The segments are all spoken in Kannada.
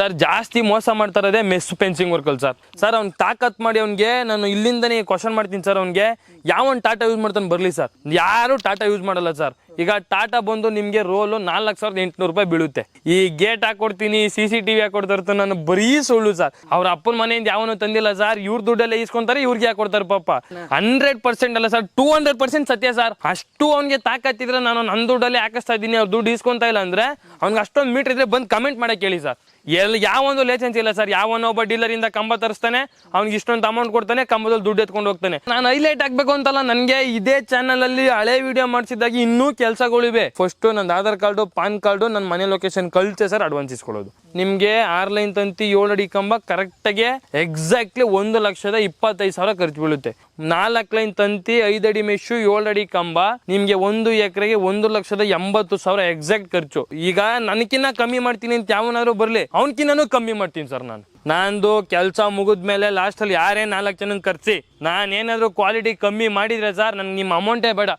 ಸರ್, ಜಾಸ್ತಿ ಮೋಸ ಮಾಡ್ತಾ ಇರೋದೇ ಮೆಸ್ ಫೆನ್ಸಿಂಗ್ ವರ್ಕಲ್ಲಿ ಸರ್. ಸರ್, ಅವ್ನು ತಾಕತ್ ಮಾಡಿ ಅವ್ನಿಗೆ ನಾನು ಇಲ್ಲಿಂದನೇ ಕ್ವಶನ್ ಮಾಡ್ತೀನಿ ಸರ್ ಅವ್ನಿಗೆ. ಯಾವನ್ ಟಾಟಾ ಯೂಸ್ ಮಾಡ್ತಾನೆ ಬರಲಿ ಸರ್. ಯಾರು ಟಾಟಾ ಯೂಸ್ ಮಾಡಲ್ಲ ಸರ್. ಈಗ ಟಾಟಾ ಬಂದು ನಿಮಗೆ ರೋಲು ನಾಲ್ಕು ಸಾವಿರದ ಎಂಟುನೂರು ರೂಪಾಯಿ ಬೀಳುತ್ತೆ. ಈ ಗೇಟ್ ಹಾಕೊಡ್ತೀನಿ, ಸಿ ಸಿ ಟಿ ವಿ ಹಾಕೊಡ್ತಾರೆ ನಾನು ಬರೀ ಸುಳ್ಳು ಸರ್. ಅವ್ರ ಅಪ್ಪನ ಮನೆಯಿಂದ ಯಾವನು ತಂದಿಲ್ಲ ಸರ್. ಇವ್ರ ದುಡ್ಡೆಲ್ಲ ಇಸ್ಕೊಂತಾರೆ ಇವ್ರಿಗೆ ಹಾಕೊಡ್ತಾರೆ ಪಾಪ. ಹಂಡ್ರೆಡ್ ಪರ್ಸೆಂಟ್ ಅಲ್ಲ ಸರ್, ಟೂ ಹಂಡ್ರೆಡ್ ಪರ್ಸೆಂಟ್ ಸತ್ಯ ಸರ್. ಅಷ್ಟು ಅವ್ನಿಗೆ ತಾಕತ್ತಿದ್ರೆ ನಾನು ನನ್ನ ದುಡ್ಡಲ್ಲೇ ಹಾಕಿಸ್ತಾ ಇದ್ದೀನಿ, ಅವ್ರು ದುಡ್ಡು ಇಸ್ಕೊಂತ ಇಲ್ಲ ಅಂದ್ರೆ ಅವ್ನಿಗೆ ಅಷ್ಟೊಂದು ಮೀಟರ್ ಇದ್ರೆ ಬಂದು ಕಮೆಂಟ್ ಮಾಡಕ್ಕೆ ಹೇಳಿ ಸರ್. ಎಲ್ಲಿ ಯಾವೊಂದು ಲೈಸೆನ್ಸ್ ಇಲ್ಲ ಸರ್. ಯಾವನೋ ಒಬ್ಬ ಡೀಲರ್ ಇಂದ ಕಂಬ ತರಿಸ್ತಾನೆ, ಅವ್ನಿಗೆ ಇಷ್ಟೊಂದು ಅಮೌಂಟ್ ಕೊಡ್ತಾನೆ, ಕಂಬದಲ್ಲಿ ದುಡ್ಡು ಎತ್ಕೊಂಡು ಹೋಗ್ತಾನೆ. ನಾನು ಹೈಲೈಟ್ ಆಗ್ಬೇಕು ಅಂತಲ್ಲ, ನನಗೆ ಇದೇ ಚಾನಲ್ ಅಲ್ಲಿ ಹಳೆ ವಿಡಿಯೋ ಮಾಡಿಸಿದಾಗ ಇನ್ನೂ ಕೆಲಸಗಳಿವೆ. ಫಸ್ಟ್ ನನ್ನ ಆಧಾರ್ ಕಾರ್ಡು, ಪಾನ್ ಕಾರ್ಡು ನನ್ನ ಮನೆ ಲೊಕೇಶನ್ ಕಳ್ಸೆ ಸರ್ ಅಡ್ವಾನ್ಸ್ ಇಸ್ಕೊಳ್ಳೋದು. ನಿಮಗೆ ಆರ್ ಲೈನ್ ತಂತಿ ಏಳು ಅಡಿ ಕಂಬ ಕರೆಕ್ಟಾಗಿ ಎಕ್ಸಾಕ್ಟ್ಲಿ ಒಂದು ಲಕ್ಷದ ಇಪ್ಪತ್ತೈದು ಸಾವಿರ ಖರ್ಚು ಬೀಳುತ್ತೆ. ನಾಲ್ಕು ಲೈನ್ ತಂತಿ ಐದಡಿ ಮೆಶು ಏಳು ಅಡಿ ಕಂಬ, ನಿಮ್ಗೆ ಒಂದು ಎಕರೆಗೆ ಒಂದು ಲಕ್ಷದ ಎಂಬತ್ತು ಸಾವಿರ ಎಕ್ಸಾಕ್ಟ್ ಖರ್ಚು. ಈಗ ನನಕಿನ್ನ ಕಮ್ಮಿ ಮಾಡ್ತೀನಿ ಅಂತ ಯಾವನಾದ್ರು ಬರಲಿ ಅವನಕಿನ್ನೂ ಕಮ್ಮಿ ಮಾಡ್ತೀನಿ ಸರ್ ನಾನು. ನಂದು ಕೆಲಸ ಮುಗಿದ್ಮೇಲೆ ಲಾಸ್ಟ್ ಅಲ್ಲಿ ಯಾರೇ ನಾಲ್ಕು ಜನ ಕರ್ಸಿ, ನಾನೇನಾದರೂ ಕ್ವಾಲಿಟಿ ಕಮ್ಮಿ ಮಾಡಿದ್ರೆ ಸರ್ ನನಗೆ ನಿಮ್ಮ ಅಮೌಂಟೇ ಬೇಡ.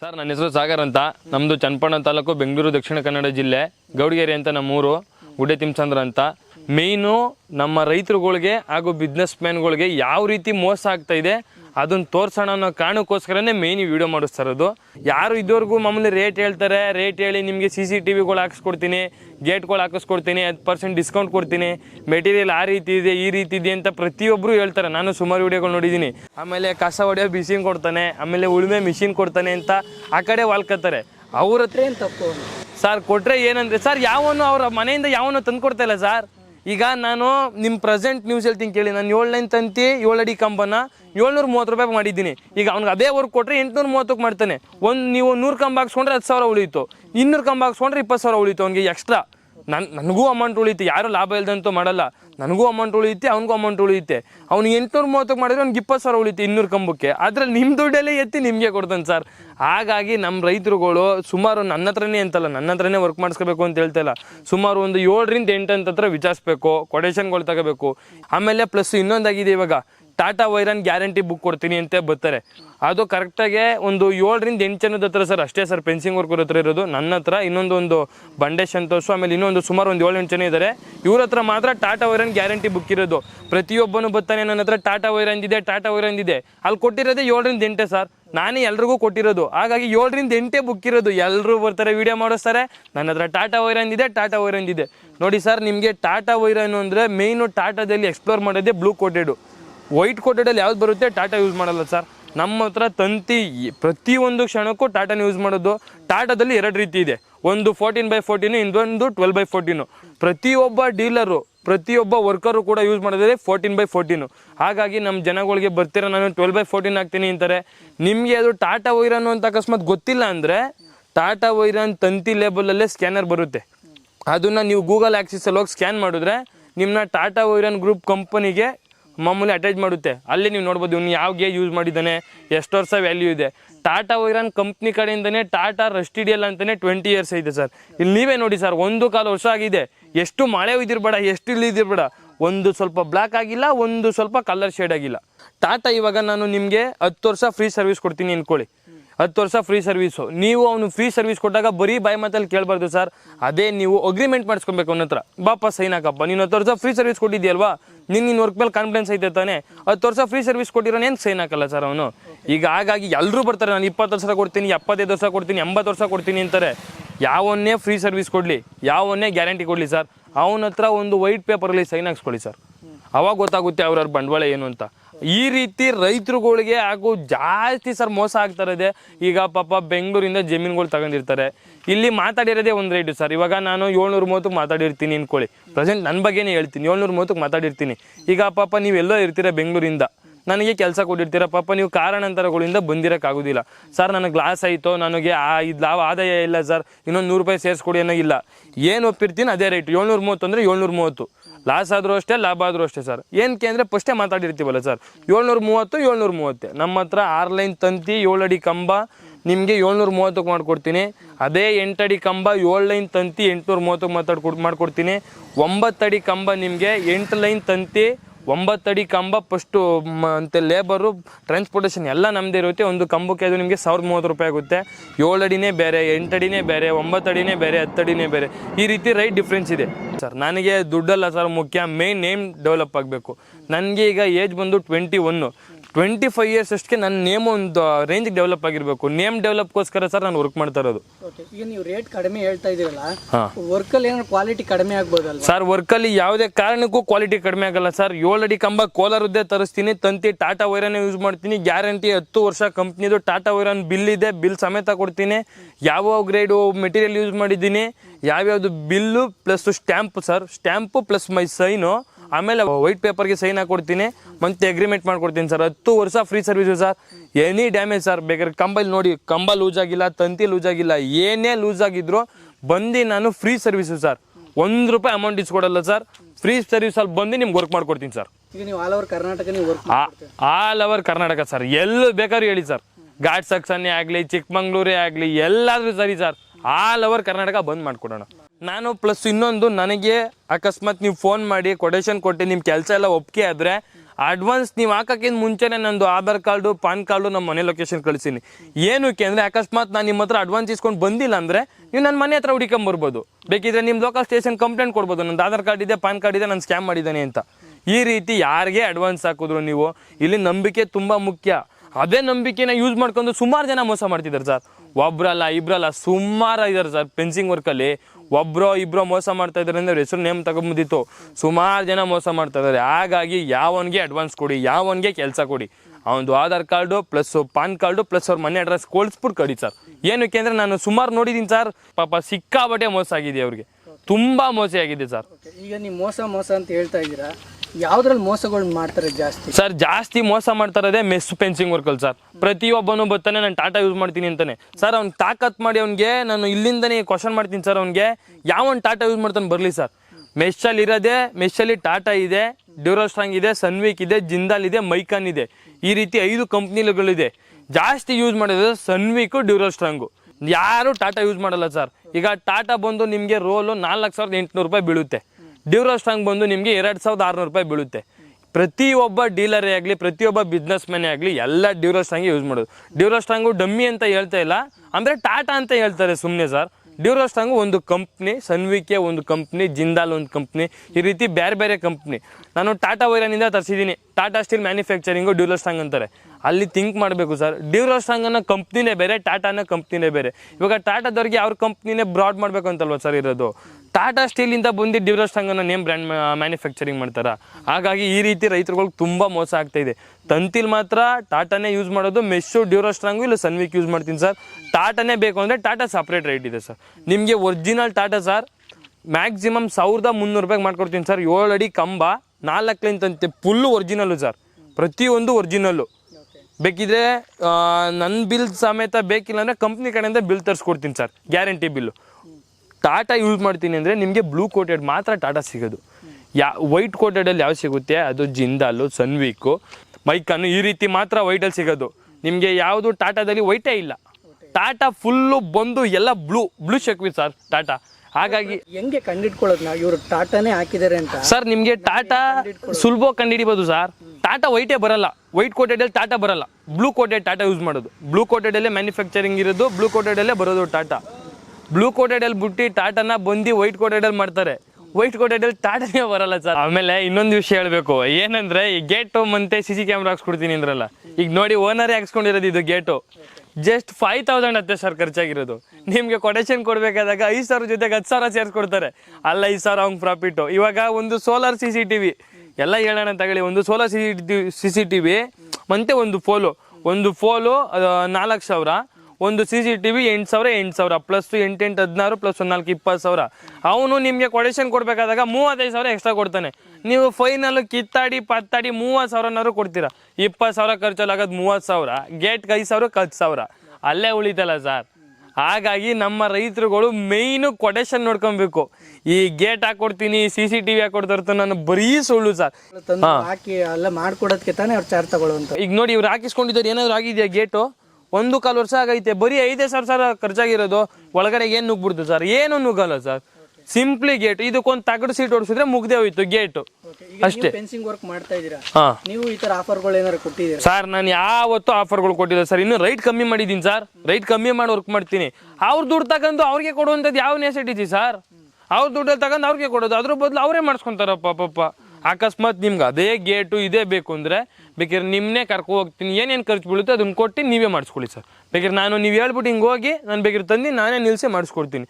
ಸರ್, ನನ್ನ ಹೆಸರು ಸಾಗರ್ ಅಂತ. ನಮ್ಮದು ಚನ್ನಪಣ್ಣ ತಾಲೂಕು ಬೆಂಗಳೂರು ದಕ್ಷಿಣ ಕನ್ನಡ ಜಿಲ್ಲೆ. ಗೌಡಗೆರೆ ಅಂತ ನಮ್ಮೂರು ಗುಡ್ಡೆ ತಿಮ್ಸಂದ್ರ ಅಂತ. ಮೇಯ್ನು ನಮ್ಮ ರೈತರುಗಳಿಗೆ ಹಾಗೂ ಬಿಸ್ನೆಸ್ ಮ್ಯಾನ್ಗಳಿಗೆ ಯಾವ ರೀತಿ ಮೋಸ ಆಗ್ತಾ ಇದೆ ಅದನ್ನ ತೋರ್ಸೋಣ ಅನ್ನೋ ಕಾರಣಕ್ಕೋಸ್ಕರನೇ ಮೇಯ್ನ್ ವಿಡಿಯೋ ಮಾಡಿಸ್ತಾ ಇರೋದು. ಯಾರು ಇದುವರೆಗೂ ಮಾಮೂಲಿ ರೇಟ್ ಹೇಳ್ತಾರೆ ರೇಟ್ ಹೇಳಿ ನಿಮಗೆ ಸಿ ಸಿ ಟಿ ವಿಗಳು ಹಾಕಿಸ್ಕೊಡ್ತೀನಿ ಗೇಟ್ಗಳು ಹಾಕಿಸ್ಕೊಡ್ತೀನಿ ಹತ್ತು ಪರ್ಸೆಂಟ್ ಡಿಸ್ಕೌಂಟ್ ಕೊಡ್ತೀನಿ ಮೆಟೀರಿಯಲ್ ಆ ರೀತಿ ಇದೆ ಈ ರೀತಿ ಇದೆ ಅಂತ ಪ್ರತಿಯೊಬ್ಬರು ಹೇಳ್ತಾರೆ. ನಾನು ಸುಮಾರು ವಿಡಿಯೋಗಳು ನೋಡಿದ್ದೀನಿ. ಆಮೇಲೆ ಕಸ ಹೊಡೆಯೋ ಬಿಸಿನ್ ಕೊಡ್ತಾನೆ ಆಮೇಲೆ ಉಳುಮೆ ಮಿಷಿನ್ ಕೊಡ್ತಾನೆ ಅಂತ ಆ ಕಡೆ ವಾಲ್ಕತ್ತಾರೆ ಅವ್ರ ಹತ್ರ ಏನು ತಪ್ಪು? ಸರ್ ಕೊಟ್ಟರೆ ಏನಂದ್ರೆ ಸರ್ ಯಾವನು ಅವರ ಮನೆಯಿಂದ ಯಾವನು ತಂದು ಕೊಡ್ತಾ ಇಲ್ಲ ಸರ್ ಈಗ ನಾನು ನಿಮ್ಮ ಪ್ರೆಸೆಂಟ್ ನ್ಯೂಸ್ ಹೇಳ್ತೀನಿ ಕೇಳಿ. ನಾನು ಏಳು ತಂತಿ ಏಳು ಅಡಿ ಕಂಬನ ಏಳ್ನೂರ ಮೂವತ್ತು ರೂಪಾಯಿ ಮಾಡಿದ್ದೀನಿ. ಈಗ ಅವ್ನಿಗೆ ಅದೇ ವರ್ಕ್ ಕೊಟ್ಟರೆ ಎಂಟುನೂರ ಮೂವತ್ತಕ್ಕೆ ಮಾಡ್ತಾನೆ. ಒಂದು ನೀವು ನೂರು ಕಂಬ ಹಾಕ್ಸ್ಕೊಂಡ್ರೆ ಹತ್ತು ಸಾವಿರ ಉಳಿಯಿತು. ಇನ್ನೂರು ಕಂಬ ಹಾಕ್ಸ್ಕೊಂಡ್ರೆ ಇಪ್ಪತ್ತು ಸಾವಿರ ಉಳಿತು ಅವ್ನಿಗೆ ಎಕ್ಸ್ಟ್ರಾ ನನ್, ನನಗೂ ಅಮೌಂಟ್ ಉಳಿಯುತ್ತೆ. ಯಾರು ಲಾಭ ಇಲ್ಲದಂತೂ ಮಾಡಲ್ಲ. ನನಗೂ ಅಮೌಂಟ್ ಉಳಿಯುತ್ತೆ, ಅವ್ನಿಗೂ ಅಮೌಂಟ್ ಉಳಿಯುತ್ತೆ. ಅವ್ನು ಎಂಟುನೂರ ಮೂವತ್ತಕ್ಕೆ ಮಾಡಿದ್ರೆ ಅವ್ನಿಗೆ ಇಪ್ಪತ್ತು ಸಾವಿರ ಉಳಿತು ಇನ್ನೂರು ಕಂಬಕ್ಕೆ. ಅದ್ರಲ್ಲಿ ನಿಮ್ಮ ದುಡ್ಡಲ್ಲೇ ಎತ್ತಿ ನಿಮಗೆ ಕೊಡ್ತಾನೆ ಸರ್. ಹಾಗಾಗಿ ನಮ್ಮ ರೈತರುಗಳು ಸುಮಾರು ನನ್ನ ಹತ್ರನೇ ಅಂತಲ್ಲ, ನನ್ನ ಹತ್ರನೇ ವರ್ಕ್ ಮಾಡಿಸ್ಕೋಬೇಕು ಅಂತ ಹೇಳ್ತಾ ಇಲ್ಲ. ಸುಮಾರು ಒಂದು ಏಳರಿಂದ ಎಂಟು ಹತ್ರ ವಿಚಾರಿಸ್ಬೇಕು ಕೊಟೇಶನ್ಗಳು ತಗೋಬೇಕು. ಆಮೇಲೆ ಪ್ಲಸ್ ಇನ್ನೊಂದಾಗಿದೆ ಇವಾಗ. ಟಾಟಾ ವೈರನ್ ಗ್ಯಾರಂಟಿ ಬುಕ್ ಕೊಡ್ತೀನಿ ಅಂತ ಬರ್ತಾರೆ. ಅದು ಕರೆಕ್ಟಾಗಿ ಒಂದು ಏಳರಿಂದ ಎಂಟು ಜನದ ಹತ್ರ ಸರ್, ಅಷ್ಟೇ ಸರ್, ಫೆನ್ಸಿಂಗ್ ವರ್ಕರ್ ಹತ್ರ ಇರೋದು. ನನ್ನ ಹತ್ರ ಇನ್ನೊಂದು ಒಂದು ಬಂಡೆ ಸಂತೋಷು ಆಮೇಲೆ ಇನ್ನೊಂದು ಸುಮಾರು ಒಂದು ಏಳು ಎಂಟು ಜನ ಇದ್ದಾರೆ ಇವ್ರ ಹತ್ರ ಮಾತ್ರ ಟಾಟಾ ವೈರನ್ ಗ್ಯಾರಂಟಿ ಬುಕ್ ಇರೋದು. ಪ್ರತಿಯೊಬ್ಬನು ಬರ್ತಾನೆ, ನನ್ನ ಹತ್ರ ಟಾಟಾ ವೈರನ್ ಇದೆ, ಟಾಟಾ ವೈರನ್ ಇದೆ. ಅಲ್ಲಿ ಕೊಟ್ಟಿರೋದೇ ಏಳರಿಂದ ಎಂಟೇ ಸರ್. ನಾನೇ ಎಲ್ರಿಗೂ ಕೊಟ್ಟಿರೋದು. ಹಾಗಾಗಿ ಏಳರಿಂದ ಎಂಟೇ ಬುಕ್ ಇರೋದು. ಎಲ್ಲರೂ ಬರ್ತಾರೆ, ವಿಡಿಯೋ ಮಾಡಿಸ್ತಾರೆ. ನನ್ನ ಹತ್ರ ಟಾಟಾ ವೈರನ್ ಇದೆ, ಟಾಟಾ ವೈರನ್ ಇದೆ. ನೋಡಿ ಸರ್, ನಿಮಗೆ ಟಾಟಾ ವೈರನ್ ಅಂದರೆ ಮೇಯ್ನು ಟಾಟಾದಲ್ಲಿ ಎಕ್ಸ್ಪ್ಲೋರ್ ಮಾಡೋದೇ ಬ್ಲೂ ಕೋಟೆಡು ವೈಟ್ ಕೋಟೆಡಲ್ಲಿ ಯಾವ್ದು ಬರುತ್ತೆ ಟಾಟಾ ಯೂಸ್ ಮಾಡಲ್ಲ ಸರ್ ನಮ್ಮ ಹತ್ರ ತಂತಿ ಪ್ರತಿಯೊಂದು ಕ್ಷಣಕ್ಕೂ ಟಾಟಾನ ಯೂಸ್ ಮಾಡೋದು. ಟಾಟಾದಲ್ಲಿ ಎರಡು ರೀತಿ ಇದೆ. ಒಂದು ಫೋರ್ಟೀನ್ ಬೈ ಫೋರ್ಟೀನು ಇನ್ನೊಂದು ಟ್ವೆಲ್ ಬೈ ಫೋರ್ಟೀನು ಪ್ರತಿಯೊಬ್ಬ ಡೀಲರು ಪ್ರತಿಯೊಬ್ಬ ವರ್ಕರು ಕೂಡ ಯೂಸ್ ಮಾಡೋದೇ ಫೋರ್ಟೀನ್ ಬೈ ಫೋರ್ಟೀನು ಹಾಗಾಗಿ ನಮ್ಮ ಜನಗಳಿಗೆ ಬರ್ತೀರ, ನಾನು ಟ್ವೆಲ್ ಬೈ ಫೋರ್ಟೀನ್ ಹಾಕ್ತೀನಿ ಅಂತಾರೆ. ನಿಮಗೆ ಅದು ಟಾಟಾ ವೈರನ್ ಅಂತ ಅಕಸ್ಮಾತ್ ಗೊತ್ತಿಲ್ಲ ಅಂದರೆ ಟಾಟಾ ವೈರನ್ ತಂತಿ ಲೇಬಲಲ್ಲೇ ಸ್ಕ್ಯಾನರ್ ಬರುತ್ತೆ. ಅದನ್ನು ನೀವು ಗೂಗಲ್ ಆ್ಯಕ್ಸಿಸಲ್ಲಿ ಹೋಗಿ ಸ್ಕ್ಯಾನ್ ಮಾಡಿದ್ರೆ ನಿಮ್ಮನ್ನ ಟಾಟಾ ವೈರನ್ ಗ್ರೂಪ್ ಕಂಪನಿಗೆ ಮಾಮೂಲಿ ಅಟ್ಯಾಚ್ ಮಾಡುತ್ತೆ. ಅಲ್ಲಿ ನೀವು ನೋಡ್ಬೋದು ಇವ್ನು ಯಾವ ಗೇಜ್ ಯೂಸ್ ಮಾಡಿದ್ದಾನೆ, ಎಷ್ಟು ವರ್ಷ ವ್ಯಾಲ್ಯೂ ಇದೆ. ಟಾಟಾ ವೈರನ್ ಕಂಪ್ನಿ ಕಡೆಯಿಂದನೇ ಟಾಟಾ ರಸ್ಟಿಡಿಯಲ್ ಅಂತಲೇ ಟ್ವೆಂಟಿ ಇಯರ್ಸ್ ಐತೆ ಸರ್ ಇಲ್ಲಿ ನೀವೇ ನೋಡಿ ಸರ್ ಒಂದು ಕಾಲು ವರ್ಷ ಆಗಿದೆ. ಎಷ್ಟು ಮಳೆ ಇದಿರ್ಬೇಡ ಎಷ್ಟು ಇಲ್ಲಿದಿರ್ಬೇಡ ಒಂದು ಸ್ವಲ್ಪ ಬ್ಲ್ಯಾಕ್ ಆಗಿಲ್ಲ, ಒಂದು ಸ್ವಲ್ಪ ಕಲರ್ ಶೇಡ್ ಆಗಿಲ್ಲ. ಟಾಟಾ ಇವಾಗ ನಾನು ನಿಮಗೆ ಹತ್ತು ವರ್ಷ ಫ್ರೀ ಸರ್ವಿಸ್ ಕೊಡ್ತೀನಿ ಅನ್ಕೊಳ್ಳಿ. ಹತ್ತು ವರ್ಷ ಫ್ರೀ ಸರ್ವಿಸು ನೀವು ಅವನು ಫ್ರೀ ಸರ್ವಿಸ್ ಕೊಟ್ಟಾಗ ಬರೀ ಬಾಯಿ ಮಾತಲ್ಲಿ ಕೇಳಬಾರ್ದು ಸರ್ ಅದೇ ನೀವು ಅಗ್ರಿಮೆಂಟ್ ಮಾಡಿಸ್ಕೊಬೇಕು ಅವನ ಹತ್ರ. ಬಾಪ ಸೈನ್ ಹಾಕಪ್ಪ. ನೀನು ಹತ್ತು ವರ್ಷ ಫ್ರೀ ಸರ್ವಿಸ್ ಕೊಟ್ಟಿದ್ಯಲ್ವಾ ನಿನ್ನ ನಿನ್ನ ವರ್ಕ್ ಮೇಲೆ ಕಾನ್ಫಿಡೆನ್ಸ್ ಐತೆ ತಾನೆ? ಹತ್ತು ವರ್ಷ ಫ್ರೀ ಸರ್ವಿಸ್ ಕೊಟ್ಟಿರೋನು ಏನು ಸೈನ್ ಹಾಕಲ್ಲ ಸರ್ ಅವನು? ಈಗ ಹಾಗಾಗಿ ಎಲ್ಲರೂ ಬರ್ತಾರೆ. ನಾನು ಇಪ್ಪತ್ತು ವರ್ಷ ಕೊಡ್ತೀನಿ, ಎಪ್ಪತ್ತೈದು ವರ್ಷ ಕೊಡ್ತೀನಿ, ಎಂಬತ್ತು ವರ್ಷ ಕೊಡ್ತೀನಿ ಅಂತಾರೆ. ಯಾವನ್ನೇ ಫ್ರೀ ಸರ್ವಿಸ್ ಕೊಡಲಿ, ಯಾವನ್ನೇ ಗ್ಯಾರಂಟಿ ಕೊಡಲಿ ಸರ್ ಅವನ ಹತ್ರ ಒಂದು ವೈಟ್ ಪೇಪರಲ್ಲಿ ಸೈನ್ ಹಾಕ್ಸ್ಕೊಳ್ಳಿ ಸರ್ ಅವಾಗ ಗೊತ್ತಾಗುತ್ತೆ ಅವ್ರವ್ರ ಬಂಡವಾಳ ಏನು ಅಂತ. ಈ ರೀತಿ ರೈತರುಗಳಿಗೆ ಹಾಗೂ ಜಾಸ್ತಿ ಸರ್ ಮೋಸ ಆಗ್ತಾ ಇದೆ ಈಗ ಪಾಪ ಬೆಂಗಳೂರಿಂದ ಜಮೀನುಗಳು ತಗೊಂಡಿರ್ತಾರೆ. ಇಲ್ಲಿ ಮಾತಾಡಿರೋದೇ ಒಂದು ರೇಟು ಸರ್. ಇವಾಗ ನಾನು ಏಳ್ನೂರ ಮೂವತ್ತಕ್ಕೆ ಮಾತಾಡಿರ್ತೀನಿ ಅನ್ಕೊಳ್ಳಿ. ಪ್ರೆಸೆಂಟ್ ನನ್ನ ಬಗ್ಗೆನೇ ಹೇಳ್ತೀನಿ. ಏಳ್ನೂರ ಮೂವತ್ತಕ್ಕೆ ಮಾತಾಡಿರ್ತೀನಿ. ಈಗ ಪಾಪ ನೀವೆಲ್ಲೋ ಇರ್ತೀರ ಬೆಂಗಳೂರಿಂದ. ನನಗೆ ಕೆಲಸ ಕೊಟ್ಟಿರ್ತೀರ. ಪಾಪ ನೀವು ಕಾರಣಾಂತರಗಳಿಂದ ಬಂದಿರೋಕ್ಕಾಗೋದಿಲ್ಲ. ಸರ್, ನನಗೆ ಲಾಸ್ ಆಯಿತು, ನನಗೆ ಆ ಇದು ಲಾಭ ಆದಾಯ ಇಲ್ಲ ಸರ್. ಇನ್ನೊಂದು ನೂರು ರೂಪಾಯಿ ಸೇರಿಸ್ಕೊಡಿ ಅನ್ನೋ ಇಲ್ಲ. ಏನು ಒಪ್ಪಿರ್ತೀನಿ ಅದೇ ರೇಟ್ ಏಳ್ನೂರು ಮೂವತ್ತು ಅಂದರೆ ಏಳ್ನೂರ ಮೂವತ್ತು. ಲಾಸ್ ಆದರೂ ಅಷ್ಟೇ, ಲಾಭ ಆದರೂ ಅಷ್ಟೇ ಸರ್. ಏನಕ್ಕೆ ಅಂದರೆ ಫಸ್ಟೇ ಮಾತಾಡಿರ್ತೀವಲ್ಲ ಸರ್ ಏಳ್ನೂರ ಮೂವತ್ತು ಏಳ್ನೂರ ಮೂವತ್ತೆ ನಮ್ಮ ಹತ್ರ ಆರು ಲೈನ್ ತಂತಿ ಏಳು ಅಡಿ ಕಂಬ, ನಿಮಗೆ ಏಳ್ನೂರ ಮೂವತ್ತಕ್ಕೆ ಮಾಡ್ಕೊಡ್ತೀನಿ. ಅದೇ ಎಂಟಡಿ ಕಂಬ, ಏಳು ಲೈನ್ ತಂತಿ ಎಂಟುನೂರ ಮೂವತ್ತಕ್ಕೆ ಮಾತಾಡ್ಕೊಡ್, ಮಾಡ್ಕೊಡ್ತೀನಿ. ಒಂಬತ್ತಡಿ ಕಂಬ ನಿಮಗೆ ಎಂಟು ಲೈನ್ ತಂತಿ ಒಂಬತ್ತಡಿ ಕಂಬ ಫಸ್ಟು ಮತ್ತೆ ಲೇಬರು ಟ್ರಾನ್ಸ್ಪೋರ್ಟೇಷನ್ ಎಲ್ಲ ನಮ್ಮದೇ ಇರುತ್ತೆ. ಒಂದು ಕಂಬಕ್ಕೆ ಅದು ನಿಮಗೆ ಸಾವಿರದ ಮೂವತ್ತು ರೂಪಾಯಿ ಆಗುತ್ತೆ. ಏಳಡಿನೇ ಬೇರೆ, ಎಂಟಡಿನೇ ಬೇರೆ, ಒಂಬತ್ತಡಿನೇ ಬೇರೆ ಹತ್ತು ಅಡಿನೇ ಬೇರೆ. ಈ ರೀತಿ ರೈಟ್ ಡಿಫ್ರೆನ್ಸ್ ಇದೆ. ಸರ್ ನನಗೆ ದುಡ್ಡಲ್ಲ ಸರ್ ಮುಖ್ಯ. ಮೇನ್ ನೇಮ್ ಡೆವಲಪ್ ಆಗಬೇಕು. ನನಗೆ ಈಗ ಏಜ್ ಬಂದು twenty one twenty five years ಅಷ್ಟಕ್ಕೆ ನನ್ನ ನೇಮ್ ಒಂದು ರೇಂಜ್ಗೆ ಡೆವಲಪ್ ಆಗಿರಬೇಕು. ನೇಮ್ ಡೆವಲಪ್ಗೋಸ್ಕರ ಸರ್ ನಾನು ವರ್ಕ್ ಮಾಡ್ತಾ ಇರೋದು. ಓಕೆ ಈಗ ನೀವು ರೇಟ್ ಕಡಿಮೆ ಹೇಳ್ತಾ ಇದೀರಲ್ಲ. ವರ್ಕಲ್ಲಿ ಏನಾದ್ರು ಕ್ವಾಲಿಟಿ ಕಡಿಮೆ ಆಗ್ಬೋದಲ್ಲ ಸರ್ ವರ್ಕಲ್ಲಿ ಯಾವುದೇ ಕಾರಣಕ್ಕೂ ಕ್ವಾಲಿಟಿ ಕಡಿಮೆ ಆಗಲ್ಲ ಸರ್ ಏಳು ಅಡಿ ಕಂಬ ಕೋಲಾರದ್ದೇ ತರಿಸ್ತೀನಿ ತಂತಿ ಟಾಟಾ ವೈರನ್ನೇ ಯೂಸ್ ಮಾಡ್ತೀನಿ. ಗ್ಯಾರಂಟಿ ಹತ್ತು ವರ್ಷ ಕಂಪ್ನಿದು ಟಾಟಾ ವೈರನ್ ಬಿಲ್ ಇದೆ ಬಿಲ್ ಸಮೇತ ಕೊಡ್ತೀನಿ. ಯಾವ ಗ್ರೇಡು ಮೆಟೀರಿಯಲ್ ಯೂಸ್ ಮಾಡಿದ್ದೀನಿ ಯಾವ್ಯಾವ್ದು bill plus stamp sir stamp plus my sign ಆಮೇಲೆ ವೈಟ್ ಪೇಪರ್ಗೆ ಸೈನ್ ಹಾಕೊಡ್ತೀನಿ. ಮತ್ತೆ ಅಗ್ರಿಮೆಂಟ್ ಮಾಡ್ಕೊಡ್ತೀನಿ ಸರ್ ಹತ್ತು ವರ್ಷ free service sir any damage sir ಬೇಕಾದ್ರೆ ಕಂಬಲ್ಲಿ ನೋಡಿ ಕಂಬ ಲೂಸ್ ಆಗಿಲ್ಲ ತಂತಿ ಲೂಸ್ ಆಗಿಲ್ಲ ಏನೇ ಲೂಸ್ ಆಗಿದ್ರು ಬಂದು ನಾನು ಫ್ರೀ ಸರ್ವಿಸು ಸರ್ ಒಂದು ರೂಪಾಯಿ ಅಮೌಂಟ್ ಇಸ್ಕೊಡಲ್ಲ ಸರ್ ಫ್ರೀ ಸರ್ವಿಸಲ್ಲಿ ಬಂದು ನಿಮ್ಗೆ ವರ್ಕ್ ಮಾಡ್ಕೊಡ್ತೀನಿ ಸರ್ ಈಗ ನೀವು all over Karnataka all over Karnataka sir ಎಲ್ಲೂ ಬೇಕಾದ್ರೂ ಹೇಳಿ ಸರ್ ಘಾಟ್ ಸಕ್ಸನ್ನೇ ಆಗಲಿ ಚಿಕ್ಕಮಂಗ್ಳೂರೇ ಆಗಲಿ ಎಲ್ಲಾದ್ರೂ ಸರಿ sir all over Karnataka bandh ಮಾಡ್ಕೊಡೋಣ. ನಾನು ಪ್ಲಸ್ ಇನ್ನೊಂದು, ನನಗೆ ಅಕಸ್ಮಾತ್ ನೀವು ಫೋನ್ ಮಾಡಿ ಕೊಟೇಶನ್ ಕೊಟ್ಟು ನಿಮ್ಮ ಕೆಲಸ ಎಲ್ಲ ಒಪ್ಪಿಗೆ ಆದರೆ ಅಡ್ವಾನ್ಸ್ ನೀವು ಹಾಕೋಕ್ಕಿಂತ ಮುಂಚೆನೇ ನಂದು ಆಧಾರ್ ಕಾರ್ಡು, ಪಾನ್ ಕಾರ್ಡು, ನಮ್ಮ ಮನೆ ಲೊಕೇಶನ್ ಕಳಿಸ್ತೀನಿ ಏನಕ್ಕೆ ಅಂದರೆ, ಅಕಸ್ಮಾತ್ ನಾನು ನಿಮ್ಮ ಹತ್ರ ಅಡ್ವಾನ್ಸ್ ಇಸ್ಕೊಂಡು ಬಂದಿಲ್ಲ ಅಂದರೆ, ನೀವು ನನ್ನ ಮನೆ ಹತ್ರ ಹುಡುಕೊಂಬರ್ಬೋದು ಬೇಕಿದ್ರೆ ನಿಮ್ಮ ಲೋಕಲ್ ಸ್ಟೇಷನ್ ಕಂಪ್ಲೇಂಟ್ ಕೊಡ್ಬೋದು. ನಂದು ಆಧಾರ್ ಕಾರ್ಡ್ ಇದೆ, ಪಾನ್ ಕಾರ್ಡ್ ಇದೆ, ನಾನು ಸ್ಕ್ಯಾಮ್ ಮಾಡಿದ್ದಾನೆ ಅಂತ. ಈ ರೀತಿ ಯಾರಿಗೆ ಅಡ್ವಾನ್ಸ್ ಹಾಕಿದ್ರು ನೀವು? ಇಲ್ಲಿ ನಂಬಿಕೆ ತುಂಬ ಮುಖ್ಯ. ಅದೇ ನಂಬಿಕೆನ ಯೂಸ್ ಮಾಡ್ಕೊಂಡು ಸುಮಾರು ಜನ ಮೋಸ ಮಾಡ್ತಿದ್ದಾರೆ ಸರ್. ಒಬ್ರಲ್ಲ ಇಬ್ರಲ್ಲ ಸುಮಾರು ಇದ್ದಾರೆ ಸರ್ ಫೆನ್ಸಿಂಗ್ ವರ್ಕಲ್ಲಿ ಒಬ್ಬರೋ ಇಬ್ಬರೋ ಮೋಸ ಮಾಡ್ತಾ ಇದ್ದಾರೆ ಅಂದ್ರೆ ಹೆಸರು ನೇಮ್ ತಗೊಂಬಂದಿತ್ತು. ಸುಮಾರು ಜನ ಮೋಸ ಮಾಡ್ತಾ ಇದ್ದಾರೆ ಹಾಗಾಗಿ ಯಾವನಿಗೆ ಅಡ್ವಾನ್ಸ್ ಕೊಡಿ, ಯಾವನಿಗೆ ಕೆಲಸ ಕೊಡಿ. ಅವನದು Aadhaar card plus PAN card plus ಅವ್ರ ಮನೆ ಅಡ್ರೆಸ್ ಕೊಡ್ಸ್ಬಿಟ್ಟು ಕಡಿ ಸರ್. ಏನಕ್ಕೆ ಅಂದರೆ ನಾನು ಸುಮಾರು ನೋಡಿದ್ದೀನಿ ಸರ್, ಪಾಪ ಸಿಕ್ಕಾಬಟ್ಟೆ ಮೋಸ ಆಗಿದೆ ಅವ್ರಿಗೆ. ತುಂಬ ಮೋಸ ಆಗಿದೆ ಸರ್ ಈಗ ನೀವು ಮೋಸ ಮೋಸ ಅಂತ ಹೇಳ್ತಾ ಇದ್ದೀರಾ ಯಾವ್ದ್ರಲ್ಲಿ ಮೋಸಗಳು ಮಾಡ್ತಾರೆ ಜಾಸ್ತಿ? ಸರ್, ಜಾಸ್ತಿ ಮೋಸ ಮಾಡ್ತಾ ಇರೋದೇ ಮೆಸ್ ಫೆನ್ಸಿಂಗ್ ವರ್ಕಲ್ಲಿ ಸರ್. ಪ್ರತಿಯೊಬ್ಬನು ಬರ್ತಾನೆ, ನಾನು ಟಾಟಾ ಯೂಸ್ ಮಾಡ್ತೀನಿ ಅಂತಾನೆ. ಸರ್, ಅವ್ನು ತಾಕತ್ ಮಾಡಿ ಅವ್ನಿಗೆ ನಾನು ಇಲ್ಲಿಂದನೇ ಕ್ವಶನ್ ಮಾಡ್ತೀನಿ ಸರ್ ಅವ್ನಿಗೆ, ಯಾವನ್ ಟಾಟಾ ಯೂಸ್ ಮಾಡ್ತಾನೆ ಬರಲಿ ಸರ್. ಮೆಸ್ಸಲ್ಲಿ ಇರೋದೇ, ಮೆಸ್ಸಲ್ಲಿ ಟಾಟಾ ಇದೆ ಡ್ಯೂರೋಸ್ಟ್ರಾಂಗ್ ಇದೆ, ಸನ್ವಿಕ್ ಇದೆ, ಜಿಂದಾಲ್ ಇದೆ, ಮೈಕಾನ್ ಇದೆ. ಈ ರೀತಿ ಐದು ಕಂಪ್ನಿಗಳಿದೆ. ಜಾಸ್ತಿ ಯೂಸ್ ಮಾಡೋದು ಸನ್ವಿಕು ಡ್ಯೂರೋಸ್ಟ್ರಾಂಗು ಯಾರು ಟಾಟಾ ಯೂಸ್ ಮಾಡಲ್ಲ ಸರ್. ಈಗ ಟಾಟಾ ಬಂದು ನಿಮಗೆ ರೋಲು ನಾಲ್ಕು ಸಾವಿರದ ಎಂಟುನೂರು ರೂಪಾಯಿ ಬೀಳುತ್ತೆ. ಡ್ಯೂರೋಸ್ಟ್ರಾಂಗ್ ಬಂದು ನಿಮಗೆ ಎರಡು ಸಾವಿರದ ಆರುನೂರು ರೂಪಾಯಿ ಬೀಳುತ್ತೆ. ಪ್ರತಿಯೊಬ್ಬ ಡೀಲರೇ ಆಗಲಿ, ಪ್ರತಿಯೊಬ್ಬ ಬಿಸ್ನೆಸ್ ಮ್ಯಾನೇ ಆಗಲಿ, ಎಲ್ಲ ಡ್ಯೂರೋಸ್ಟ್ರಾಂಗ್ ಯೂಸ್ ಮಾಡೋದು. ಡ್ಯೂರೋಸ್ಟ್ರಾಂಗು ಡಮ್ಮಿ ಅಂತ ಹೇಳ್ತಾ ಇಲ್ಲ, ಅಂದರೆ ಟಾಟಾ ಅಂತ ಹೇಳ್ತಾರೆ ಸುಮ್ಮನೆ ಸರ್. ಡ್ಯೂರೋಸ್ಟ್ರಾಂಗು ಒಂದು ಕಂಪ್ನಿ, ಸನ್ವಿಕೆ ಒಂದು ಕಂಪ್ನಿ, ಜಿಂದಾಲ್ ಒಂದು ಕಂಪ್ನಿ, ಈ ರೀತಿ ಬೇರೆ ಬೇರೆ ಕಂಪ್ನಿ. ನಾನು ಟಾಟಾ ವೈರನಿಂದ ತರಿಸಿದ್ದೀನಿ. ಟಾಟಾ ಸ್ಟೀಲ್ ಮ್ಯಾನುಫ್ಯಾಕ್ಚರಿಂಗು ಡ್ಯೂರೋಸ್ಟ್ರಾಂಗ್ ಅಂತಾರೆ. ಅಲ್ಲಿ ಥಿಂಕ್ ಮಾಡಬೇಕು ಸರ್. ಡ್ಯೂರೋಸ್ಟ್ರಾಂಗ್ ಅನ್ನೋ ಕಂಪ್ನಿನೇ ಬೇರೆ ಟಾಟಾ ಅನ್ನೋ ಕಂಪ್ನಿನೇ ಬೇರೆ. ಇವಾಗ ಟಾಟಾದವ್ರಿಗೆ ಅವ್ರ ಕಂಪ್ನಿನೇ ಬ್ರಾಡ್ ಮಾಡಬೇಕು ಅಂತಲ್ವ ಸರ್ ಇರೋದು? ಟಾಟಾ ಸ್ಟೀಲಿಂದ ಬಂದು ಡ್ಯೂರೋಸ್ಟ್ರಾಂಗ್ ಅನ್ನೋ ನೇಮ್ ಬ್ರ್ಯಾಂಡ್ ಮ್ಯಾನುಫ್ಯಾಕ್ಚರಿಂಗ್ ಮಾಡ್ತಾರೆ? ಹಾಗಾಗಿ ಈ ರೀತಿ ರೈತರುಗಳಿಗೆ ತುಂಬ ಮೋಸ ಆಗ್ತಾ ಇದೆ. ತಂತಿಲ್ ಮಾತ್ರ ಟಾಟಾನೇ ಯೂಸ್ ಮಾಡೋದು ಮೆಸ್ಸು ಡ್ಯೂರೋಸ್ಟ್ರಾಂಗು ಇಲ್ಲ ಸನ್ವಿಕ್ ಯೂಸ್ ಮಾಡ್ತೀನಿ ಸರ್ ಟಾಟಾನೇ ಬೇಕು ಅಂದರೆ ಟಾಟಾ ಸಪ್ರೇಟ್ ರೇಟ್ ಇದೆ ಸರ್ ನಿಮಗೆ ಒರಿಜಿನಲ್ ಟಾಟಾ ಸರ್ ಮ್ಯಾಕ್ಸಿಮಮ್ ಸಾವಿರದ ಮುನ್ನೂರು ರೂಪಾಯಿಗೆ ಮಾಡ್ಕೊಡ್ತೀನಿ ಸರ್ ಏಳು ಅಡಿ ಕಂಬ, ನಾಲ್ಕು ಲೈನ್ ತಂತೆ ಫುಲ್ಲು ಒರಿಜಿನಲ್ಲು ಸರ್ ಪ್ರತಿಯೊಂದು ಒರಿಜಿನಲ್ಲು ಬೇಕಿದ್ರೆ ನನ್ನ ಬಿಲ್ ಸಮೇತ ಬೇಕಿಲ್ಲ ಅಂದರೆ ಕಂಪ್ನಿ ಕಡೆಯಿಂದ bill ತರಿಸ್ಕೊಡ್ತೀನಿ sir guarantee bill Tata use ಮಾಡ್ತೀನಿ ಅಂದರೆ ನಿಮಗೆ ಬ್ಲೂ ಕೋಟೆಡ್ ಮಾತ್ರ ಟಾಟಾ ಸಿಗೋದು. ಯಾ ವೈಟ್ ಕೋಟೆಡಲ್ಲಿ ಯಾವ ಸಿಗುತ್ತೆ? ಅದು ಜಿಂದಾಲು ಸನ್ವೀಕು ಮೈಕನ್ನು ಈ ರೀತಿ ಮಾತ್ರ ವೈಟಲ್ಲಿ ಸಿಗೋದು. ನಿಮಗೆ ಯಾವುದು ಟಾಟಾದಲ್ಲಿ ವೈಟೇ ಇಲ್ಲ. ಟಾಟಾ ಫುಲ್ಲು ಬಂದು ಎಲ್ಲ ಬ್ಲೂ ಬ್ಲೂ ಶಕ್ವಿ ಸರ್ ಟಾಟಾ. ಹಾಗಾಗಿ ಹೆಂಗೆ ಕಂಡಿಡ್ಕೊಳ್ಳೋದು ನಾವು? ಇವರು ಟಾಟಾನೇ ಹಾಕಿದ್ದಾರೆ ಅಂತ. ಸರ್ ನಿಮಗೆ ಟಾಟಾ ಸುಲಭ ಕಂಡಿಡಿಬೋದು ಸರ್ ಟಾಟಾ ವೈಟೇ ಬರಲ್ಲ. ವೈಟ್ ಕೋಟೆಡಲ್ಲಿ ಟಾಟಾ ಬರಲ್ಲ. ಬ್ಲೂ ಕೋಟೆಡ್ ಟಾಟಾ ಯೂಸ್ ಮಾಡೋದು. ಬ್ಲೂ ಕೋಟೆಡಲ್ಲೇ ಮ್ಯಾನುಫ್ಯಾಕ್ಚರಿಂಗ್ ಇರೋದು ಬ್ಲೂ ಕೋಟೆಡಲ್ಲೇ ಬರೋದು ಟಾಟಾ. ಬ್ಲೂ ಕೋಟೆಡಲ್ಲಿ ಬಿಟ್ಟು ಟಾಟಾನ ಬಂದು ವೈಟ್ ಕೋಟೆಡಲ್ಲಿ ಮಾಡ್ತಾರೆ. ವೈಟ್ ಕೋಟೆಡಲ್ಲಿ ಟಾಟಾನೇ ಬರಲ್ಲ ಸರ್. ಆಮೇಲೆ ಇನ್ನೊಂದು ವಿಷಯ ಹೇಳಬೇಕು. ಏನಂದ್ರೆ ಈ ಗೇಟು ಮಂತೆ ಸಿ ಸಿ ಕ್ಯಾಮ್ರಾ ಹಾಕ್ಸ್ಕೊಡ್ತೀನಿ ಅಂದ್ರಲ್ಲ. ಈಗ ನೋಡಿ ಓನರೇ ಹಾಕ್ಸ್ಕೊಂಡಿರೋದು ಇದು ಗೇಟು ಜಸ್ಟ್ ಫೈವ್ ತೌಸಂಡ್ ಹತ್ತೆ ಸರ್ ಖರ್ಚಾಗಿರೋದು. ನಿಮಗೆ ಕೊಟೇಶನ್ ಕೊಡಬೇಕಾದಾಗ ಐದು ಸಾವಿರ ಜೊತೆಗೆ ಹತ್ತು ಸಾವಿರ ಸೇರಿಸ್ಕೊಡ್ತಾರೆ. ಅಲ್ಲ, ಐದು ಸಾವಿರ ಅವ್ನು ಪ್ರಾಫಿಟ್ಟು ಇವಾಗ ಒಂದು solar C C T V ಎಲ್ಲ ಹೇಳೋಣ ತಗೊಳ್ಳಿ ಒಂದು solar C C T V ಮತ್ತೆ ಒಂದು ಫೋಲು ಒಂದು ಫೋಲು ನಾಲ್ಕು ಸಾವಿರ. ಒಂದು ಸಿ ಸಿ ಟಿ ವಿ ಎಂಟು ಸಾವಿರ ಎಂಟು ಸಾವಿರ ಪ್ಲಸ್ ಎಂಟು ಎಂಟು ಹದಿನಾರು ಪ್ಲಸ್ ಒಂದು ನಾಲ್ಕು ಇಪ್ಪತ್ತು ಸಾವಿರ ಅವನು ನಿಮಗೆ ಕೊಡೇಶನ್ ಕೊಡಬೇಕಾದಾಗ ಮೂವತ್ತೈದು ಸಾವಿರ ಎಕ್ಸ್ಟ್ರಾ ಕೊಡ್ತಾನೆ. ನೀವು ಫೈನಲ್ ಕಿತ್ತಾಡಿ ಪತ್ತಾಡಿ ಮೂವತ್ತು ಸಾವಿರನಾದ್ರು ಕೊಡ್ತೀರಾ. ಇಪ್ಪತ್ತು ಸಾವಿರ ಖರ್ಚಲ್ಲಿ ಆಗೋದು ಮೂವತ್ತು ಸಾವಿರ ಗೇಟ್ಗೆ ಐದು ಸಾವಿರ ಹತ್ತು ಸಾವಿರ ಅಲ್ಲೇ ಉಳಿತಲ್ಲ ಸರ್. ಹಾಗಾಗಿ ನಮ್ಮ ರೈತರುಗಳು ಮೇಯ್ನು ಕೊಟೇಶನ್ ನೋಡ್ಕೊಬೇಕು. ಈ ಗೇಟ್ ಹಾಕೊಡ್ತೀನಿ ಸಿ ಸಿ ಟಿ ವಿ ಹಾಕೊಡ್ತಾ ನಾನು ಬರೀ ಸುಳ್ಳು ಸರ್. ಹಾಕಿ ಎಲ್ಲ ಮಾಡ್ಕೊಡೋದಕ್ಕೆ ತಾನೇ ಅವ್ರು ಚಾರ್ಜ್ ತಗೊಳ್ಳುವಂತ ಈಗ ನೋಡಿ ಇವ್ರು ಹಾಕಿಸ್ಕೊಂಡಿದ್ದಾರೆ ಏನಾದ್ರು ಆಗಿದೆಯಾ ಗೇಟು ಒಂದು ಕಾಲು ವರ್ಷ ಆಗೈತೆ. ಬರೀ ಐದೇ ಸಾವಿರ ಸಾವಿರ ಖರ್ಚಾಗಿರೋದು. ಒಳಗಡೆ ಏನು ನುಗ್ಬಿಡ್ತು ಸರ್? ಏನು ನುಗ್ಗಲ್ಲ ಸರ್. ಸಿಂಪ್ಲಿ ಗೇಟ್ ಇದಕ್ಕೊಂದು ತಗಡು ಸೀಟ್ ಓಡಿಸಿದ್ರೆ ಮುಗ್ದೆ ಹೋಯ್ತು ಗೇಟ್ ಅಷ್ಟೇ. ಫೆನ್ಸಿಂಗ್ ವರ್ಕ್ ಮಾಡ್ತಾ ಇದ್ದೀರಾ? ಹಾ. ನೀವು ಈ ತರ ಆಫರ್ಗಳು ಏನಾದ್ರು ಕೊಟ್ಟಿದ್ದೀರಾ? ಸರ್ ನಾನು ಯಾವತ್ತೂ ಆಫರ್ಗಳು ಕೊಟ್ಟಿಲ್ಲ ಸರ್. ಇನ್ನು ರೈಟ್ ಕಮ್ಮಿ ಮಾಡಿದ್ದೀನಿ ಸರ್. ರೈಟ್ ಕಮ್ಮಿ ಮಾಡಿ ವರ್ಕ್ ಮಾಡ್ತೀನಿ. ಅವ್ರ ದುಡ್ಡು ತಗೊಂಡು ಅವ್ರಿಗೆ ಕೊಡುವಂಥದ್ದು ಯಾವ ನೆಸೆಟಿಟಿ ಸರ್? ಅವ್ರ ದುಡ್ಡಲ್ಲಿ ತಗೊಂಡು ಅವ್ರಿಗೆ ಕೊಡೋದು. ಅದ್ರ ಬದಲು ಅವರೇ ಮಾಡಿಸ್ಕೊಂತಾರಪ್ಪ ಪಾಪ. ಅಕಸ್ಮಾತ್ ನಿಮ್ಗೆ ಅದೇ ಗೇಟು ಇದೇ ಬೇಕು ಅಂದರೆ ಬೇಕಾದ್ರೆ ನಿಮ್ಮನ್ನೇ ಕರ್ಕೊ ಹೋಗ್ತೀನಿ. ಏನೇನು ಖರ್ಚು ಬೀಳುತ್ತೆ ಅದನ್ನ ಕೊಟ್ಟು ನೀವೇ ಮಾಡಿಸ್ಕೊಳ್ಳಿ ಸರ್. ಬೇಕಾದ್ರೆ ನಾನು ನೀವು ಹೇಳ್ಬಿಟ್ಟು ಹಿಂಗೆ ಹೋಗಿ ನಾನು ಬೇಕಿದ್ರೆ ತಂದು ನಾನೇ ನಿಲ್ಲಿಸಿ ಮಾಡಿಸ್ಕೊಡ್ತೀನಿ.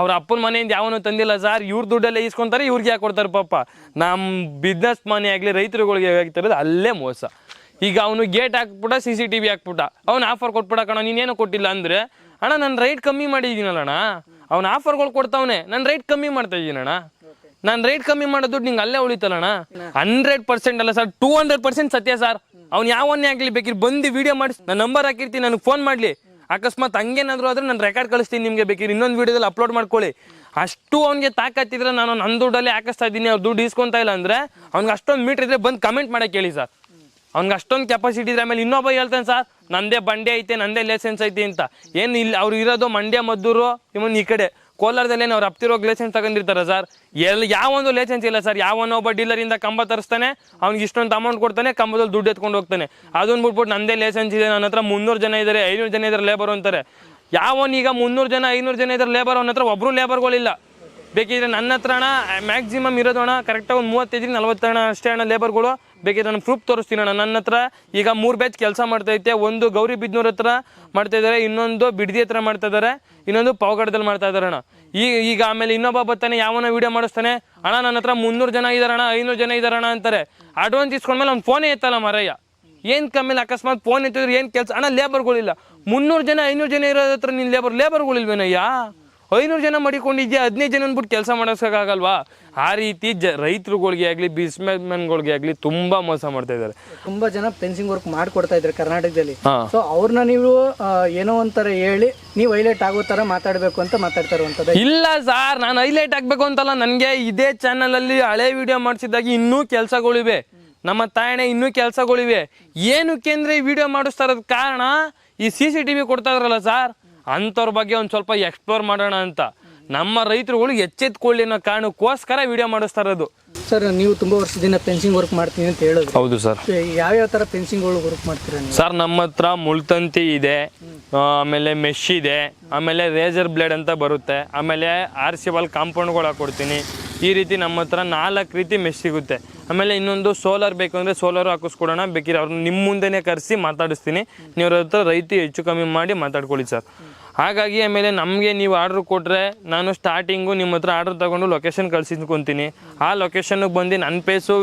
ಅವ್ರ ಅಪ್ಪನ ಮನೆಯಿಂದ ಯಾವನು ತಂದಿಲ್ಲ ಸರ್. ಇವ್ರ ದುಡ್ಡೆಲ್ಲ ಇಸ್ಕೊಂತಾರೆ ಇವ್ರಿಗೆ ಯಾಕೆ ಕೊಡ್ತಾರೆ ಪಾಪ. ನಮ್ಮ ಬಿಸ್ನೆಸ್ ಮನೆ ಆಗಲಿ ರೈತರುಗಳಿಗೆ ಆಗ್ತಿರೋದು ಅಲ್ಲೇ ಮೋಸ. ಈಗ ಅವನು ಗೇಟ್ ಹಾಕ್ಬಿಟ್ಟ ಸಿ ಸಿ ಟಿ ವಿ ಹಾಕ್ಬಿಟ್ಟ. ಅವ್ನು ಆಫರ್ ಕೊಟ್ಬಿಡ ಕಣ, ನೀನೇನು ಕೊಟ್ಟಿಲ್ಲ ಅಂದರೆ, ಅಣ್ಣ ನಾನು ರೈಟ್ ಕಮ್ಮಿ ಮಾಡಿದ್ದೀನಲ್ಲ ಅಣ್ಣ ಅವ್ನು ಆಫರ್ಗಳು ಕೊಡ್ತಾವನೆ. ನಾನು ರೈಟ್ ಕಮ್ಮಿ ಮಾಡ್ತಾ ಇದ್ದೀನಿ ಅಣ್ಣ ನಾನು ರೇಟ್ ಕಮ್ಮಿ ಮಾಡೋ ದುಡ್ಡು ನಿಂಗೆ ಅಲ್ಲೇ ಉಳಿತಲ್ಲಣ್ಣ? ಹಂಡ್ರೆಡ್ ಪರ್ಸೆಂಟ್ ಅಲ್ಲ ಸರ್ ಟೂ ಹಂಡ್ರೆಡ್ ಪರ್ಸೆಂಟ್ ಸತ್ಯ ಸರ್ ಅವ್ನು ಯಾವನ್ನೇ ಆಗಲಿ ಬೇಕಿರ್ ಬಂದು ವಿಡಿಯೋ ಮಾಡಿ ನನ್ನ ನಂಬರ್ ಹಾಕಿರ್ತೀನಿ, ನನಗೆ ಫೋನ್ ಮಾಡಲಿ. ಅಕಸ್ಮಾತ್ ಹಂಗೇನಾದ್ರು ಆದ್ರೆ ನಾನು ರೆಕಾರ್ಡ್ ಕಳಿಸ್ತೀನಿ ನಿಮಗೆ ಬೇಕಿದ್ರೆ, ಇನ್ನೊಂದು ವಿಡಿಯೋದಲ್ಲಿ ಅಪ್ಲೋಡ್ ಮಾಡ್ಕೊಳ್ಳಿ. ಅಷ್ಟು ಅವ್ನಿಗೆ ತಾಕತ್ತಿದ್ರೆ ನಾನು ನನ್ನ ದುಡ್ಡಲ್ಲಿ ಹಾಕಿಸ್ತಾ ಇದ್ದೀನಿ, ಅವ್ರು ದುಡ್ಡು ಇಸ್ಕೊಂತ ಇಲ್ಲ ಅಂದ್ರೆ ಅವ್ನಿಗೆ ಅಷ್ಟೊಂದು ಮೀಟರ್ ಇದ್ರೆ ಬಂದು ಕಮೆಂಟ್ ಮಾಡಕ್ಕೆ ಹೇಳಿ ಸರ್ ಅವ್ನಿಗೆ ಅಷ್ಟೊಂದು ಕೆಪಾಸಿಟಿ ಇದ್ರೆ ಆಮೇಲೆ ಇನ್ನೊಬ್ಬ ಹೇಳ್ತಾನೆ ಸರ್ ನಂದೇ ಬಂಡೆ ಐತೆ, ನಂದೇ ಲೈಸೆನ್ಸ್ ಐತೆ ಅಂತ. ಏನು ಇಲ್ಲಿ ಅವ್ರು ಇರೋದು ಮಂಡ್ಯ, ಮದ್ದೂರು, ಇವನ್ ಈ ಕಡೆ. ಕೋಲಾರದಲ್ಲಿ ಅವ್ರು ಅಪ್ತಿರೋ ಲೈಸೆನ್ಸ್ ತಗೊಂಡಿರ್ತಾರೆ ಸರ್ ಎಲ್ಲಿ ಯಾವೊಂದು ಲೈಸೆನ್ಸ್ ಇಲ್ಲ ಸರ್ ಯಾವನೋ ಒಬ್ಬ ಡೀಲರಿಂದ ಕಂಬ ತರಿಸ್ತಾನೆ, ಅವ್ನಿಗೆ ಇಷ್ಟೊಂದು ಅಮೌಂಟ್ ಕೊಡ್ತಾನೆ, ಕಂಬದಲ್ಲಿ ದುಡ್ಡು ಎತ್ಕೊಂಡು ಹೋಗ್ತಾನೆ. ಅದನ್ನ ಬಿಟ್ಬಿಟ್ಟು ನಂದೇ ಲೈಸೆನ್ಸ್ ಇದೆ ನನ್ನ ಹತ್ರ ಮುನ್ನೂರು ಜನ ಇದ್ದಾರೆ ಐನೂರು ಜನ ಇದ್ದಾರೆ ಲೇಬರ್ ಅಂತಾರೆ. ಯಾವನೀಗ ಮುನ್ನೂರು ಜನ, ಐನೂರು ಜನ ಇದ್ದಾರೆ ಲೇಬರ್ ಅವನ ಹತ್ರ ಒಬ್ಬರು ಲೇಬರ್ಗಳಿಲ್ಲ ಬೇಕಿದ್ರೆ ನನ್ನ ಹತ್ರ ಅಣ್ಣ ಮ್ಯಾಕ್ಸಿಮಮ್ ಇರೋದು ಹಣ ಕರೆಕ್ಟಾಗಿ ಒಂದು ಮೂವತ್ತೈದು ನಲ್ವತ್ತು ಹಣ ಅಷ್ಟೇ ಅಣ್ಣ ಲೇಬರ್ಗಳು ಬೇಕಿದ್ರೆ ನಾನು ಪ್ರೂಫ್ ತೋರಿಸ್ತೀನಿ ಅಣ್ಣ. ನನ್ನ ಹತ್ರ ಈಗ ಮೂರು ಬ್ಯಾಚ್ ಕೆಲಸ ಮಾಡ್ತಾ ಮಾಡ್ತೈತೆ ಒಂದು ಗೌರಿ ಬಿದ್ನೂರ್ ಹತ್ರ ಮಾಡ್ತಾ ಇದ್ದಾರೆ ಇನ್ನೊಂದು ಬಿಡದಿ ಹತ್ರ ಮಾಡ್ತಾ ಇದ್ದಾರೆ ಇನ್ನೊಂದು ಪಾವಗಡದಲ್ಲಿ ಮಾಡ್ತಾ ಇದ್ದಾರೆ ಅಣ್ಣ. ಈಗ ಈಗ ಆಮೇಲೆ ಇನ್ನೊಬ್ಬ ಬರ್ತಾನೆ, ಯಾವನ ವಿಡಿಯೋ ಮಾಡಿಸ್ತಾನೆ. ಅಣ್ಣ, ನನ್ನ ಹತ್ರ ಮುನ್ನೂರು ಜನ ಅಣ್ಣ, ಐನೂರು ಜನ ಇದಾರಣ ಅಂತಾರೆ. ಅಡ್ವಾನ್ಸ್ ಇಸ್ಕೊಂಡ್ಮೇಲೆ ಅವ್ನು ಫೋನೇ ಎತ್ತಲ್ಲ ಮರಯ್ಯ. ಏನು ಕಮ್ಮಿಲ್ಲ ಅಕಸ್ಮಾತ್ ಫೋನ್ ಎತ್ತಿದ್ರೆ ಏನು ಕೆಲಸ? ಅಣ್ಣ ಲೇಬರ್ಗಳಿಲ್ಲ ಮುನ್ನೂರು ಜನ, ಐನೂರು ಜನ ಇರೋದ್ರ ಹತ್ರ ನಿನ್ ಲೇಬರ್ ಲೇಬರ್ಗಳಿಲ್ವೇನಯ್ಯ ಐನೂರು ಜನ ಮಡಿಕೊಂಡಿದ್ಯಾ? ಹದಿನೈದು ಜನ ಅಂದ್ಬಿಟ್ಟು ಕೆಲಸ ಮಾಡೋಕ್ಕಾಗಲ್ವಾ ಆ ರೀತಿ ಜ ರೈತರುಗಳಿಗೆ ಆಗಲಿ ಬಿಸ್ನೆಸ್ಮೆನ್ಗಳಿಗೆ ಆಗಲಿ ತುಂಬಾ ಮೋಸ ಮಾಡ್ತಾ ಇದ್ದಾರೆ. ತುಂಬಾ ಜನ ಫೆನ್ಸಿಂಗ್ ವರ್ಕ್ ಮಾಡ್ಕೊಡ್ತಾ ಇದ್ದಾರೆ ಕರ್ನಾಟಕದಲ್ಲಿ. ಸೊ ಅವ್ರನ್ನ ನೀವು ಏನೋ ಒಂಥರ ಹೇಳಿ ನೀವು ಹೈಲೈಟ್ ಆಗೋ ತರ ಮಾತಾಡಬೇಕು ಅಂತ ಮಾತಾಡ್ತಾ ಇರುವಂತದ್ದು ಇಲ್ಲ ಸಾರ್ ನಾನು ಹೈಲೈಟ್ ಆಗಬೇಕು ಅಂತಲ್ಲ ನನಗೆ. ಇದೇ ಚಾನಲ್ ಅಲ್ಲಿ ಹಳೆ ವಿಡಿಯೋ ಮಾಡಿಸಿದಾಗ ಇನ್ನೂ ಕೆಲಸಗಳಿವೆ. ನಮ್ಮ ತಾಯಣೆ ಇನ್ನೂ ಕೆಲಸಗಳಿವೆ. ಏನಕ್ಕೆ ಅಂದ್ರೆ ಈ ವಿಡಿಯೋ ಮಾಡಿಸ್ತಾ ಇರೋದ್ ಕಾರಣ ಈ ಸಿ ಸಿ ಟಿ ವಿ ಕೊಡ್ತಾ ಇದ್ರಲ್ಲ ಸರ್. ಅಂಥವ್ರ ಬಗ್ಗೆ ಒಂದು ಸ್ವಲ್ಪ ಎಕ್ಸ್ಪ್ಲೋರ್ ಮಾಡೋಣ ಅಂತ. ನಮ್ಮ ರೈತರುಗಳು ಎಚ್ಚೆತ್ಕೊಳ್ಳಿ ಅನ್ನೋ ಕಾರಣಕ್ಕೋಸ್ಕರ ವಿಡಿಯೋ ಮಾಡಿಸ್ತಾ ಇರೋದು. ಸರ್ ನೀವು ತುಂಬಾ ವರ್ಷದಿಂದ ಫೆನ್ಸಿಂಗ್ ವರ್ಕ್ ಮಾಡ್ತೀನಿ ಅಂತ ಹೇಳೋದು ಹೌದು ಸರ್ ಯಾವ್ಯಾವ ತರ ಫೆನ್ಸಿಂಗ್ ವರ್ಕ್ ಮಾಡ್ತೀರಾ ಸರ್ ನಮ್ಮ ಹತ್ರ ಮುಳ್ತಂತಿ ಇದೆ ಆಮೇಲೆ ಮೆಶ್ ಇದೆ ಆಮೇಲೆ ರೇಜರ್ ಬ್ಲೇಡ್ ಅಂತ ಬರುತ್ತೆ ಆಮೇಲೆ ಆರ್ ಸಿ ವಾಲ್ ಕಾಂಪೌಂಡ್ಗಳು ಹಾಕೊಡ್ತೀನಿ. ಈ ರೀತಿ ನಮ್ಮ ಹತ್ರ ನಾಲ್ಕು ರೀತಿ ಮೆಶ್ ಸಿಗುತ್ತೆ. ಆಮೇಲೆ ಇನ್ನೊಂದು ಸೋಲಾರ್ ಬೇಕು ಅಂದರೆ ಸೋಲಾರು ಹಾಕಿಸ್ಕೊಡೋಣ. ಬೇಕಿದ್ರೆ ಅವ್ರನ್ನ ನಿಮ್ಮ ಮುಂದೆನೇ ಕರೆಸಿ ಮಾತಾಡಿಸ್ತೀನಿ. ನೀವು ಅವ್ರ ಹತ್ರ ರೈತಿ ಹೆಚ್ಚು ಕಮ್ಮಿ ಮಾಡಿ ಮಾತಾಡ್ಕೊಳ್ಳಿ ಸರ್. ಹಾಗಾಗಿ ಆಮೇಲೆ ನಮಗೆ ನೀವು ಆರ್ಡ್ರ್ ಕೊಟ್ಟರೆ ನಾನು ಸ್ಟಾರ್ಟಿಂಗು ನಿಮ್ಮ ಹತ್ರ ಆರ್ಡ್ರ್ ತೊಗೊಂಡು ಲೊಕೇಶನ್ ಕಳ್ಸಿದ್ಕೊಂತೀನಿ ಆ ಲೊಕೇಶನ್ಗೆ ಬಂದು ನನ್ನ ಫೇಸು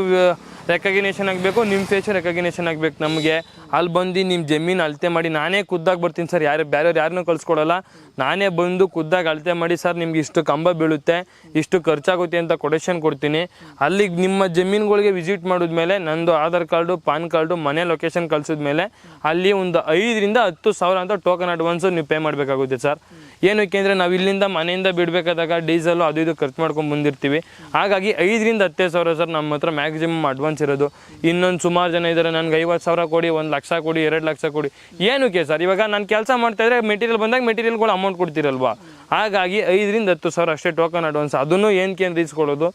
ರೆಕಗ್ನೇಷನ್ ಆಗಬೇಕು ನಿಮ್ಮ ಫೇಸು ರೆಕಗ್ನೇಷನ್ ಆಗಬೇಕು ನಮಗೆ. ಅಲ್ಲಿ ಬಂದು ನಿಮ್ಮ ಜಮೀನು ಅಳತೆ ಮಾಡಿ, ನಾನೇ ಖುದ್ದಾಗಿ ಬರ್ತೀನಿ ಸರ್. ಯಾರು ಬೇರೆಯವ್ರು ಯಾರನ್ನೂ ಕಳ್ಸ್ಕೊಡಲ್ಲ. ನಾನೇ ಬಂದು ಖುದ್ದಾಗಿ ಅಳತೆ ಮಾಡಿ, ಸರ್, ನಿಮ್ಗೆ ಇಷ್ಟು ಕಂಬ ಬೀಳುತ್ತೆ, ಇಷ್ಟು ಖರ್ಚಾಗುತ್ತೆ ಅಂತ ಕೊಟೇಶನ್ ಕೊಡ್ತೀನಿ. ಅಲ್ಲಿಗೆ ನಿಮ್ಮ ಜಮೀನುಗಳಿಗೆ ವಿಸಿಟ್ ಮಾಡಿದ್ಮೇಲೆ, ನಂದು ಆಧಾರ್ ಕಾರ್ಡು, ಪಾನ್ ಕಾರ್ಡು, ಮನೆ ಲೊಕೇಶನ್ ಕಳ್ಸಿದ್ಮೇಲೆ, ಅಲ್ಲಿ ಒಂದು ಐದರಿಂದ ಹತ್ತು ಸಾವಿರ ಅಂತ ಟೋಕನ್ ಅಡ್ವಾನ್ಸು ನೀವು ಪೇ ಮಾಡಬೇಕಾಗುತ್ತೆ ಸರ್. ಏನಕ್ಕೆ ಅಂದರೆ ನಾವು ಇಲ್ಲಿಂದ ಮನೆಯಿಂದ ಬಿಡಬೇಕಾದಾಗ ಡೀಸೆಲು ಅದು ಇದು ಖರ್ಚು ಮಾಡ್ಕೊಂಡು ಬಂದಿರ್ತೀವಿ. ಹಾಗಾಗಿ ಐದರಿಂದ ಹತ್ತೇ ಸಾವಿರ ಸರ್ ನಮ್ಮ ಹತ್ರ ಮ್ಯಾಕ್ಸಿಮಮ್ ಅಡ್ವಾನ್ಸ್ ಇರೋದು. ಇನ್ನೊಂದು ಸುಮಾರು ಜನ ಇದ್ದಾರೆ ನನಗೆ ಐವತ್ತು ಸಾವಿರ ಕೊಡಿ, ಒಂದು ಲಕ್ಷ ಕೊಡಿ, ಎರಡು ಲಕ್ಷ ಕೊಡಿ. ಏನಕ್ಕೆ ಸರ್? ಇವಾಗ ನಾನು ಕೆಲಸ ಮಾಡ್ತಾ ಇದ್ರೆ ಮೆಟೀರಿಯಲ್ ಬಂದಾಗ ಮೆಟೀರಿಯಲ್ಗಳು ಅಮೌಂಟ್ ಕೊಡ್ತೀರಲ್ವಾ? ಹಾಗಾಗಿ ಐದರಿಂದ ಹತ್ತು ಸಾವಿರ ಅಷ್ಟೇ ಟೋಕನ್ ಅಡ್ವಾನ್ಸ್ ಅದನ್ನು ಏನಕ್ಕೆ ಏನು ಇಸ್ಕೊಳ್ಳೋದು?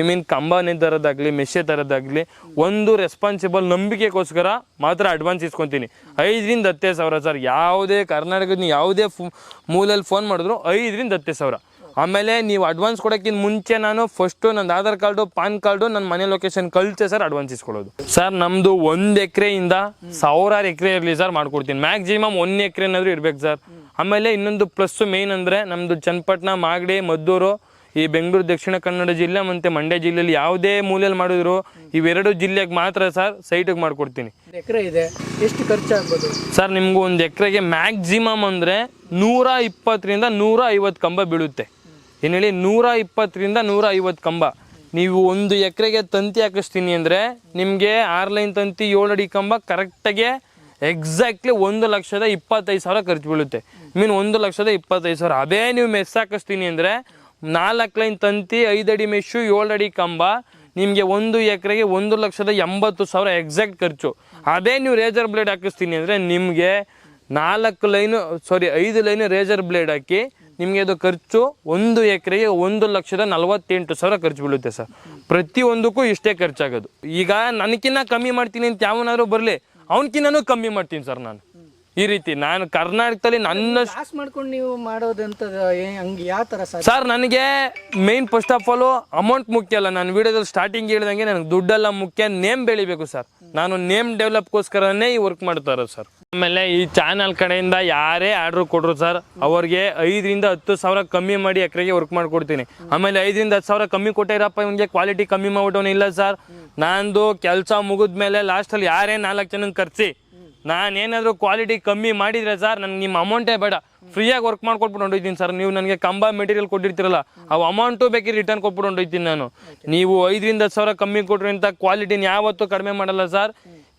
ಐ ಮೀನ್ ಕಂಬನೇ ತರೋದಾಗಲಿ ಮೆಷೆ ತರೋದಾಗಲಿ, ಒಂದು ರೆಸ್ಪಾನ್ಸಿಬಲ್ ನಂಬಿಕೆಗೋಸ್ಕರ ಮಾತ್ರ ಅಡ್ವಾನ್ಸ್ ಇಸ್ಕೊತೀನಿ. ಐದರಿಂದ ಹತ್ತೇ ಸಾವಿರ ಸರ್. ಯಾವುದೇ ಕರ್ನಾಟಕದ ಯಾವುದೇ ಫು, ಮೂಲಲ್ಲಿ ಫೋನ್ ಮಾಡಿದ್ರು ಐದರಿಂದ ಹತ್ತೇ ಸಾವಿರ. ಆಮೇಲೆ ನೀವು ಅಡ್ವಾನ್ಸ್ ಕೊಡೋಕ್ಕಿಂತ ಮುಂಚೆ ನಾನು ಫಸ್ಟು ನಂದು ಆಧಾರ್ ಕಾರ್ಡು, ಪಾನ್ ಕಾರ್ಡು, ನನ್ನ ಮನೆ ಲೊಕೇಶನ್ ಕಳಿಸೆ ಸರ್ ಅಡ್ವಾನ್ಸ್ ಇಸ್ಕೊಳ್ಳೋದು. ಸರ್ ನಮ್ಮದು ಒಂದು ಎಕರೆಯಿಂದ ಸಾವಿರಾರು ಎಕರೆ ಇರಲಿ ಸರ್ ಮಾಡ್ಕೊಡ್ತೀನಿ. ಮ್ಯಾಕ್ಸಿಮಮ್ ಒಂದು ಎಕರೆನಾದ್ರೂ ಇರ್ಬೇಕು ಸರ್. ಆಮೇಲೆ ಇನ್ನೊಂದು ಪ್ಲಸ್ ಮೇನ್ ಅಂದರೆ ನಮ್ಮದು ಚನ್ನಪಟ್ಟಣ ಮಾಗಡಿ ಮದ್ದೂರು ಈ ಬೆಂಗಳೂರು ದಕ್ಷಿಣ ಕನ್ನಡ ಜಿಲ್ಲೆ ಮತ್ತು ಮಂಡ್ಯ ಜಿಲ್ಲೆಯಲ್ಲಿ ಯಾವುದೇ ಮೂಲೆಯಲ್ಲಿ ಮಾಡಿದ್ರು ಇವೆರಡು ಜಿಲ್ಲೆಗೆ ಮಾತ್ರ ಸರ್ ಸೈಟಿಗೆ ಮಾಡಿಕೊಡ್ತೀನಿ. ಎಕರೆ ಇದೆ. ಎಷ್ಟು ಖರ್ಚಾಗ್ಬೋದು? ಸರ್ ನಿಮ್ಗೆ ಒಂದು ಎಕರೆಗೆ ಮ್ಯಾಕ್ಸಿಮಮ್ ಅಂದರೆ ನೂರ ಇಪ್ಪತ್ತರಿಂದ ನೂರ ಐವತ್ತು ಕಂಬ ಬೀಳುತ್ತೆ. ಏನು ಹೇಳಿ ನೂರ ಇಪ್ಪತ್ತರಿಂದ ನೂರ ಐವತ್ತು ಕಂಬ. ನೀವು ಒಂದು ಎಕರೆಗೆ ತಂತಿ ಹಾಕಿಸ್ತೀನಿ ಅಂದರೆ ನಿಮಗೆ ಆರು ಲೈನ್ ತಂತಿ ಏಳು ಅಡಿ ಕಂಬ ಕರೆಕ್ಟಾಗೆ ಎಕ್ಸಾಕ್ಟ್ಲಿ ಒಂದು ಲಕ್ಷದ ಇಪ್ಪತ್ತೈದು ಸಾವಿರ ಖರ್ಚು ಬೀಳುತ್ತೆ. ಮೀನ್ ಒಂದು ಲಕ್ಷದ ಇಪ್ಪತ್ತೈದು ಸಾವಿರ. ಅದೇ ನೀವು ಮೆಸ್ ಹಾಕಿಸ್ತೀನಿ ಅಂದರೆ ನಾಲ್ಕು ಲೈನ್ ತಂತಿ, ಐದು ಅಡಿ ಏಳಡಿ ಏಳು ಅಡಿ ಕಂಬ, ನಿಮಗೆ ಒಂದು ಎಕರೆಗೆ ಒಂದು ಲಕ್ಷದ ಎಂಬತ್ತು ಸಾವಿರ ಎಕ್ಸಾಕ್ಟ್ ಖರ್ಚು. ಅದೇ ನೀವು ರೇಜರ್ ಬ್ಲೇಡ್ ಹಾಕಿಸ್ತೀನಿ ಅಂದರೆ ನಿಮಗೆ ನಾಲ್ಕು ಲೈನು ಸಾರಿ ಐದು ಲೈನು ರೇಜರ್ ಬ್ಲೇಡ್ ಹಾಕಿ ನಿಮಗೆ ಅದು ಖರ್ಚು ಒಂದು ಎಕರೆಗೆ ಒಂದು ಲಕ್ಷದ ನಲವತ್ತೆಂಟು ಸಾವಿರ ಖರ್ಚು ಬೀಳುತ್ತೆ ಸರ್. ಪ್ರತಿಯೊಂದಕ್ಕೂ ಇಷ್ಟೇ ಖರ್ಚಾಗೋದು. ಈಗ ನನಗಿನ್ನ ಕಮ್ಮಿ ಮಾಡ್ತೀನಿ ಅಂತ ಯಾವನಾದ್ರು ಬರಲಿ. ಅವನಕಿನ್ನೂ ಕಮ್ಮಿ ಮಾಡ್ತೀನಿ ಸರ್ ನಾನು. ಈ ರೀತಿ ನಾನು ಕರ್ನಾಟಕದಲ್ಲಿ ನನ್ನ ಮಾಡ್ಕೊಂಡು ನೀವು ಮಾಡೋದಂತ ಹಂಗೆ ಯಾವ ಸರ್ ಸರ್ ನನಗೆ main first of all amount ಮುಖ್ಯ ಅಲ್ಲ. ನಾನು ವಿಡಿಯೋದಲ್ಲಿ ಸ್ಟಾರ್ಟಿಂಗ್ ಹೇಳ್ದಂಗೆ ನನಗೆ ದುಡ್ಡೆಲ್ಲ ಮುಖ್ಯ. ನೇಮ್ ಬೆಳಿಬೇಕು ಸರ್. ನಾನು ನೇಮ್ ಡೆವಲಪ್ಗೋಸ್ಕರನೇ ಈ ವರ್ಕ್ ಮಾಡ್ತಾ ಇರೋದು ಸರ್. ಆಮೇಲೆ ಈ ಚಾನಲ್ ಕಡೆಯಿಂದ ಯಾರೇ ಆರ್ಡರ್ ಕೊಡ್ರು ಸರ್ ಅವ್ರಿಗೆ ಐದರಿಂದ ಹತ್ತು ಸಾವಿರ ಕಮ್ಮಿ ಮಾಡಿ ಎಕರೆಗೆ ವರ್ಕ್ ಮಾಡ್ಕೊಡ್ತೀನಿ. ಆಮೇಲೆ ಐದರಿಂದ ಹತ್ತು ಸಾವಿರ ಕಮ್ಮಿ ಕೊಟ್ಟಿರಪ್ಪ ಇವನಿಗೆ ಕ್ವಾಲಿಟಿ ಕಮ್ಮಿ ಮಾಡ್ಬಿಟ್ಟವನಿಲ್ಲ ಸರ್. ನಂದು ಕೆಲಸ ಮುಗಿದ್ಮೇಲೆ ಲಾಸ್ಟಲ್ಲಿ ಯಾರೇ ನಾಲ್ಕು ಜನಕ್ಕೆ ಕರ್ಸಿ ನಾನೇನಾದರೂ ಕ್ವಾಲಿಟಿ ಕಮ್ಮಿ ಮಾಡಿದ್ರೆ ಸರ್ ನನಗೆ ನಿಮ್ಮ ಅಮೌಂಟೇ ಬೇಡ. ಫ್ರೀಯಾಗಿ ವರ್ಕ್ ಮಾಡ್ಕೊಟ್ಬಿಟ್ಟು ಹೊಂಡೋಯ್ತೀನಿ ಸರ್. ನೀವು ನನಗೆ ಕಂಬ ಮೆಟೀರಿಯಲ್ ಕೊಟ್ಟಿರ್ತೀರಲ್ಲ ಅವು ಅಮೌಂಟು ಬೇಕಿ ರಿಟರ್ನ್ ಕೊಟ್ಬಿಟ್ಟು ಹೊಂಟೋಯ್ತೀನಿ ನಾನು. ನೀವು ಐದರಿಂದ ಹತ್ತು ಸಾವಿರ ಕಮ್ಮಿ ಕೊಟ್ರಿ ಅಂತ ಕ್ವಾಲಿಟಿನ ಯಾವತ್ತೂ ಕಡಿಮೆ ಮಾಡಲ್ಲ ಸರ್.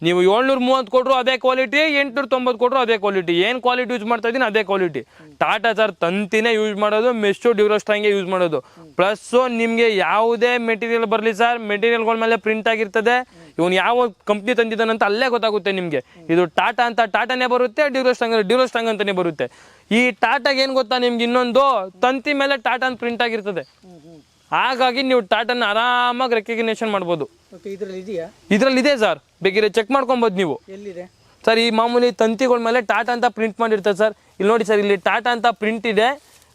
ನೀವು ಏಳ್ನೂರ ಮೂವತ್ತು ಕೊಟ್ಟರು ಅದೇ ಕ್ವಾಲಿಟಿ ಎಂಟುನೂರ ತೊಂಬತ್ತು ಕೊಟ್ಟರು ಅದೇ ಕ್ವಾಲಿಟಿ ಏನು ಕ್ವಾಲಿಟಿ ಯೂಸ್ ಮಾಡ್ತಾ ಇದ್ದೀನಿ ಅದೇ ಕ್ವಾಲಿಟಿ ಟಾಟಾ ಸರ್ ತಂತಿನೇ ಯೂಸ್ ಮಾಡೋದು ಮೆಸ್ಟು ಡ್ಯೂರೋಸ್ಟಾಂಗೆ ಯೂಸ್ ಮಾಡೋದು. ಪ್ಲಸ್ಸು ನಿಮಗೆ ಯಾವುದೇ ಮೆಟೀರಿಯಲ್ ಬರಲಿ ಸರ್ ಮೆಟೀರಿಯಲ್ಗಳ ಮೇಲೆ ಪ್ರಿಂಟ್ ಆಗಿರ್ತದೆ. ಇವನು ಯಾವ ಕಂಪ್ನಿ ತಂದಿದ್ದಾನಂತ ಅಲ್ಲೇ ಗೊತ್ತಾಗುತ್ತೆ ನಿಮಗೆ. ಇದು ಟಾಟಾ ಅಂತ ಟಾಟಾನೇ ಬರುತ್ತೆ ಡ್ಯೂರೋಸ್ಟಾಂಗ್ ಡ್ಯೂರೋಸ್ಟಾಂಗ್ ಅಂತಾನೆ ಬರುತ್ತೆ. ಈ ಟಾಟಾಗೆ ಏನು ಗೊತ್ತಾ ನಿಮ್ಗೆ ಇನ್ನೊಂದು? ತಂತಿ ಮೇಲೆ ಟಾಟಾ ಅಂತ ಪ್ರಿಂಟ್ ಆಗಿರ್ತದೆ. ಹಾಗಾಗಿ ನೀವು ಟಾಟನ್ ಆರಾಮಾಗಿ ರೆಕಗ್ನೇಷನ್ ಮಾಡ್ಬೋದು. ಇದರಲ್ಲಿ ಇದೆಯಾ? ಇದ್ರಲ್ಲಿ ಇದೆ ಸರ್. ಬೇಕಿದ್ರೆ ಚೆಕ್ ಮಾಡ್ಕೊಬೋದು ನೀವು. ಎಲ್ಲಿದೆ? ಸರ್ ಈ ಮಾಮೂಲಿ ತಂತಿಗಳ ಮೇಲೆ ಟಾಟಾ ಅಂತ ಪ್ರಿಂಟ್ ಮಾಡಿರ್ತದೆ ಸರ್. ಇಲ್ಲಿ ನೋಡಿ ಸರ್ ಇಲ್ಲಿ ಟಾಟಾ ಅಂತ ಪ್ರಿಂಟ್ ಇದೆ.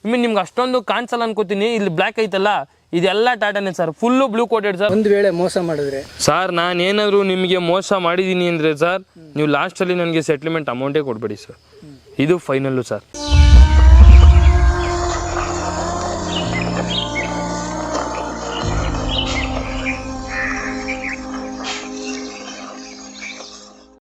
ಮೀನ್ ನಿಮ್ಗೆ ಅಷ್ಟೊಂದು ಕಾಣಿಸಲ್ಲ ಅನ್ಕೋತೀನಿ. ಇಲ್ಲಿ ಬ್ಲ್ಯಾಕ್ ಐತಲ್ಲ ಇದೆಲ್ಲ ಟಾಟಾನೇ sir. Full blue coated sir. ಒಂದು ವೇಳೆ ಮೋಸ ಮಾಡಿದ್ರೆ? ಸರ್ ನಾನು ಏನಾದರೂ ನಿಮಗೆ ಮೋಸ ಮಾಡಿದ್ದೀನಿ ಅಂದರೆ ಸರ್ ನೀವು ಲಾಸ್ಟಲ್ಲಿ ನನಗೆ ಸೆಟ್ಲ್ಮೆಂಟ್ ಅಮೌಂಟೇ ಕೊಡಬೇಡಿ ಸರ್. ಇದು ಫೈನಲ್ಲು ಸರ್.